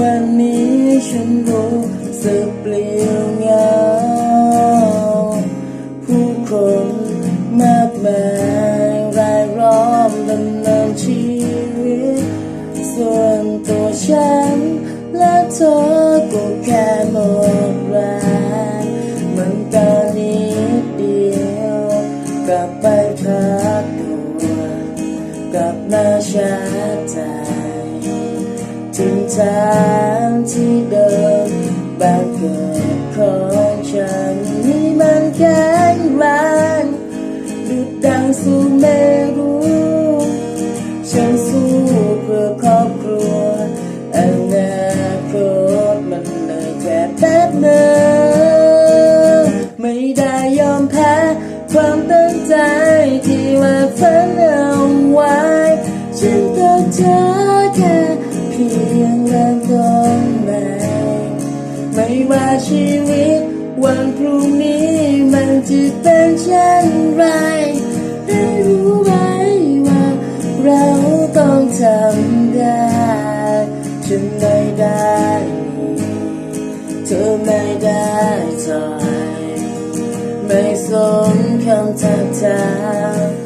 วันนี้ฉันรู้สึกเปลี่ยวเหงา ผู้คนมากมายรายล้อมดำเนินชีวิต ส่วนตัวฉันและเธอก็แค่หมดแรงเหมือนกันนิดเดียวกลับไปพักตัวกลับมาชาจใจ ถึงทางที่เดิมบ้านเกิดของฉันนี่มันแข็งแรงดุดดังสู่เมรุฉันสู เพียงเริ่มต้นใหม่ไม่ว่าชีวิตวันพรุ่งนี้มันจะเป็นเช่นไรให้รู้ไว้ว่าเราต้องทำได้ฉันไม่ได้เธอไม่ได้ถอยไม่สนคำทักทาย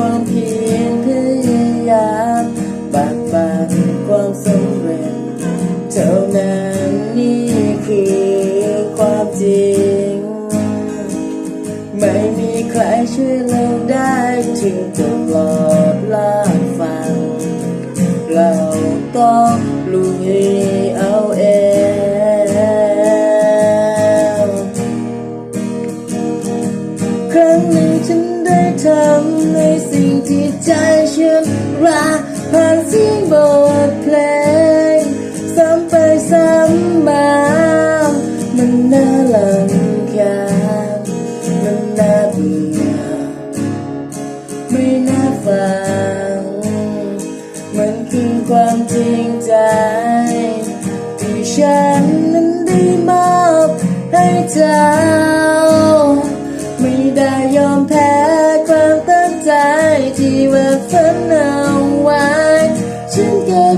ความเพียรพยายามบักบันความสำเร็จเท่านั้นนี่คือความจริง ไม่มีใครช่วยเราได้ถึงตลอดลากฟัง เราต้องลุยเอาเอง ครั้งหนึ่งฉันได้ทำในสิ่งที่ใจฉันรักผ่านเสียงบทเพลงซ้ำไปซ้ำมามันน่าลำคาญมันน่าเบื่อไม่น่าฟังมันคือความจริงใจ ที่ฉันนั้นได้มอบให้เจ้า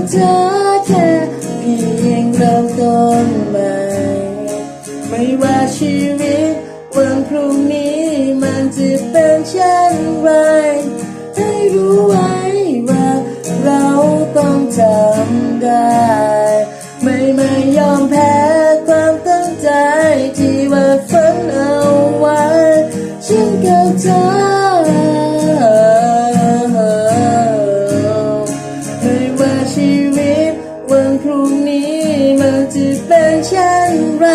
เจอแค่เพียงเริ่มต้นใหม่ ไม่ว่าชีวิตวันพรุ่งนี้มันจะเป็นเช่นไร เช่นไร